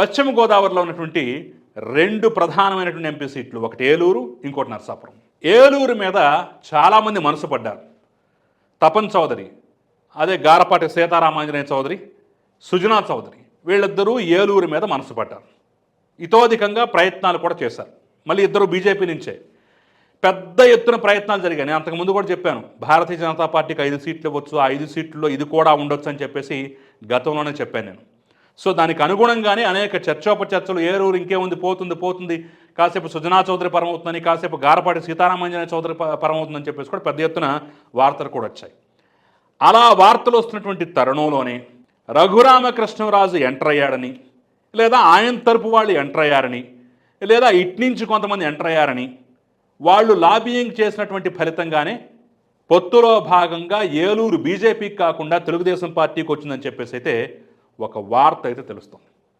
పశ్చిమ గోదావరిలో ఉన్నటువంటి రెండు ప్రధానమైనటువంటి ఎంపీ సీట్లు ఒకటి ఏలూరు ఇంకోటి నరసాపురం. ఏలూరు మీద చాలామంది మనసు పడ్డారు. తపన్ చౌదరి అదే గారపాటి సీతారామాంజనేయ చౌదరి సుజనా చౌదరి వీళ్ళిద్దరూ ఏలూరు మీద మనసు పడ్డారు. ఇతోధికంగా ప్రయత్నాలు కూడా చేశారు. మళ్ళీ ఇద్దరు బీజేపీ నుంచే. పెద్ద ఎత్తున ప్రయత్నాలు జరిగాయి. నేను అంతకుముందు కూడా చెప్పాను భారతీయ జనతా పార్టీకి ఐదు సీట్లు ఇవ్వచ్చు ఆ ఐదు సీట్లలో ఇది కూడా ఉండొచ్చు అని చెప్పేసి గతంలోనే చెప్పాను నేను. సో దానికి అనుగుణంగానే అనేక చర్చోపచర్చలు ఏరూరు ఇంకేముంది పోతుంది పోతుంది. కాసేపు సుజనా చౌదరి పరమవుతుందని కాసేపు గారపాటి సీతారామంజన చౌదరి పరం పరమవుతుందని చెప్పేసి కూడా పెద్ద ఎత్తున వార్తలు కూడా వచ్చాయి. అలా వార్తలు వస్తున్నటువంటి తరుణంలోనే రఘురామకృష్ణరాజు ఎంటర్ అయ్యాడని లేదా ఆయన తరపు వాళ్ళు ఎంటర్ అయ్యారని లేదా ఇట్నుంచి కొంతమంది ఎంటర్ అయ్యారని వాళ్ళు లాబియింగ్ చేసినటువంటి ఫలితంగానే పొత్తులో భాగంగా ఏలూరు బీజేపీకి కాకుండా తెలుగుదేశం పార్టీకి వచ్చిందని చెప్పేసి అయితే ఒక వార్త అయితే తెలుస్తుంది.